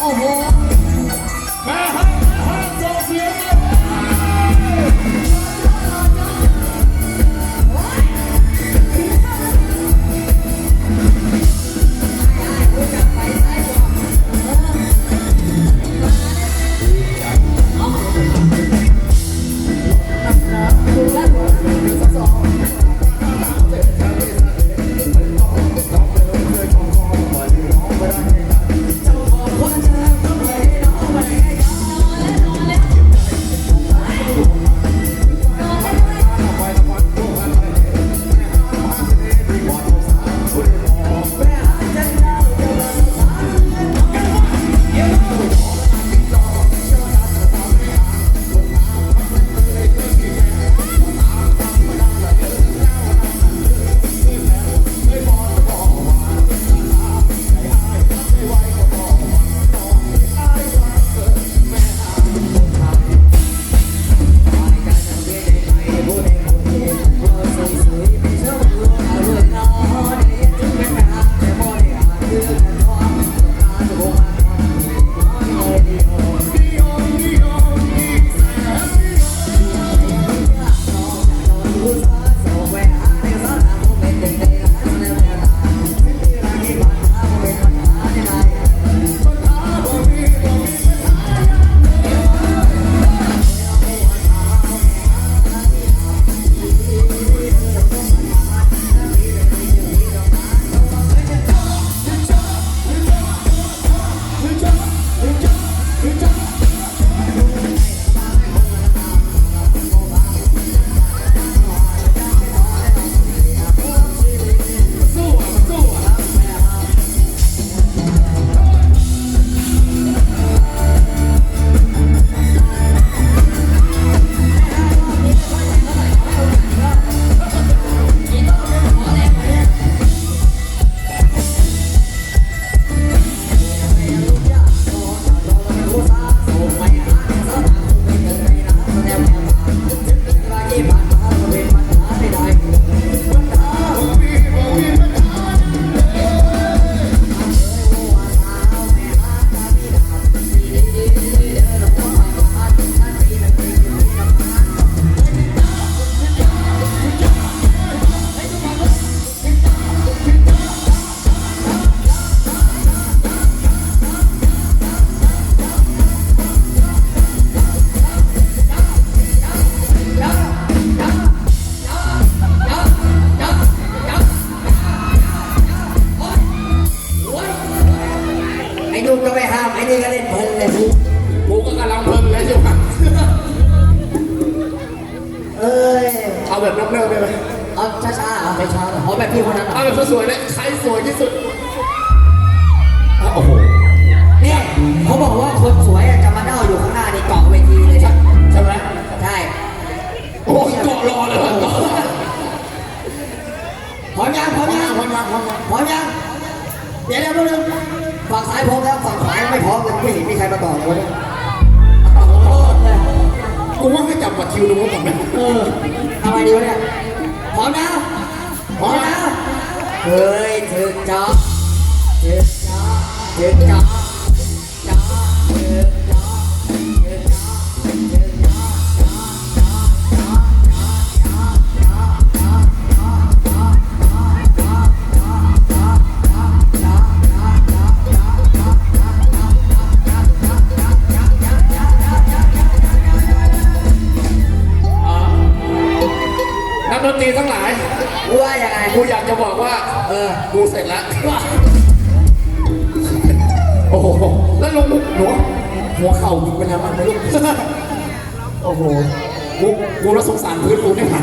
โอ้โห สู้ ไม่ห้ามไอ้นี่ก็เล่นเพลินเลยทุกกูก็กำลังเพลินเลยอยู่ครับเอ้ย เอาแบบนับเร็วได้ไหมเอาช้าๆเอาไปช้าๆเอาแบบพี่คนนั้นเอาแบบสวยๆเลยใครสวยที่สุดอะโอ้โหเนี่ยเขาบอกว่าคนสวยอะจะมาเน่าอยู่ข้างหน้าในเกาะเวทีเลยใช่ใช่ไหมใช่โอ้โหเกาะรอเลยว่ะเกาะพร้อมยังพร้อมยังพร้อมยังพร้อมยังพร้อมยังเดี๋ยวเดี๋ยวเดี๋ยว ฝั่งซ้ายพร้อมแล้วฝั่งขวายังไม่พร้อมเลยไม่เห็นมีใครมาต่อเลยวะเนี่ยกูว่าให้จับบัตรคิวดูก่อนไหมเออทำไมดีวะเนี่ยพร้อมนะพร้อมนะเฮ้ยถึงจ๊อบถึงจ๊อบถึงจ๊อบ รีทั้งหลาย ว่ายังไง กูอยากจะบอกว่า เออ กูเสร็จแล้ว โอ้โห แล้วลงหนูหัวเข่ามึงเป็นยังไงบ้างไหมลูก โอ้โห กู กูแล้วสงสารพื้นกูไม่ไหว